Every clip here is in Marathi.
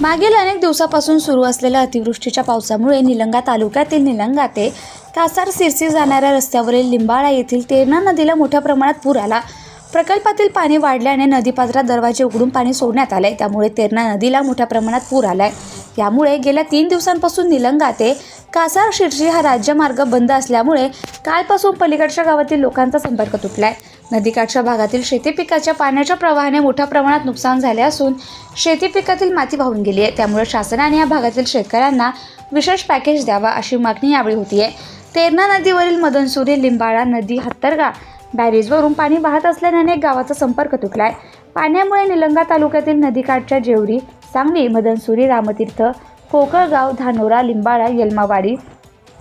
मागील अनेक दिवसापासून सुरू असलेल्या अतिवृष्टीच्या पावसामुळे निलंगा तालुक्यातील निलंगा ते कासार सिरसी जाणाऱ्या रस्त्यावरील लिंबाळा येथील तेरणा नदीला मोठ्या प्रमाणात पूर आला. प्रकल्पातील पाणी वाढल्याने नदीपात्रात दरवाजे उघडून पाणी सोडण्यात आले त्यामुळे तेरणा नदीला मोठ्या प्रमाणात पूर आलाय. यामुळे गेल्या तीन दिवसांपासून निलंगा ते कासार शिरशी हा राज्यमार्ग बंद असल्यामुळे कालपासून पलीकडच्या गावातील लोकांचा संपर्क तुटलाय. नदीकाठच्या भागातील शेती पिकाच्या पाण्याच्या प्रवाहाने मोठ्या प्रमाणात नुकसान झाले असून शेती पिकातील माती वाहून गेली आहे. त्यामुळे शासनाने या भागातील शेतकऱ्यांना विशेष पॅकेज द्यावा अशी मागणी यावेळी होती आहे तेरणा नदीवरील मदनसुरी लिंबाळा नदी हत्तरगा बॅरेजवरून पाणी वाहत असल्याने अनेक गावाचा संपर्क तुटलाय. पाण्यामुळे निलंगा तालुक्यातील नदीकाठच्या जेवरी सांगली मदनसुरी रामतीर्थ कोकळगाव धानोरा लिंबाळा यलमावाडी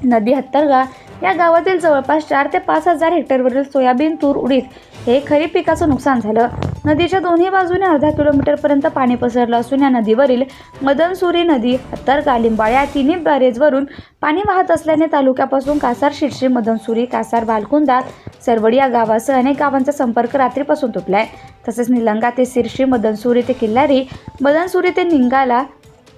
नदी हत्तरगा या गावातील जवळपास चार ते पाच हजार हेक्टरवरील सोयाबीन तूर उडीद हे खरीप पिकाचं नुकसान झालं. नदीच्या दोन्ही बाजूने अर्धा किलोमीटरपर्यंत पाणी पसरलं असून या नदीवरील मदनसुरी नदी हत्तरगा लिंबाळा या तिन्ही बॅरेजवरून पाणी वाहत असल्याने तालुक्यापासून कासार शिरशी मदनसुरी कासार बालकुंदा सरवडी या गावासह अनेक गावांचा संपर्क रात्रीपासून तुटलाय. तसेच निलंगा ते शिरशी मदनसुरी ते किल्लारी मदनसुरी ते निंगाला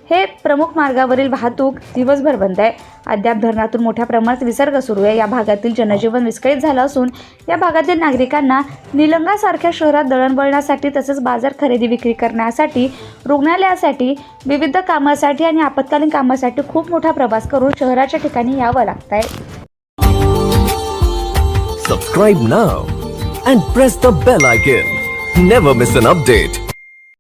हे प्रमुख मार्गावरील वाहतूक दिवसभर बंद आहे. अद्याप धरणातून मोठ्या प्रमाणात विसर्ग सुरू आहे. या भागातील जनजीवन विस्कळीत झालं असून या भागातील नागरिकांना निलंगासारख्या शहरात दळणवळणासाठी तसेच बाजार खरेदी विक्री करण्यासाठी रुग्णालयासाठी विविध कामासाठी आणि आपत्कालीन कामासाठी खूप मोठा प्रवास करून शहराच्या ठिकाणी यावं लागत आहे subscribe now and press the bell icon never miss an update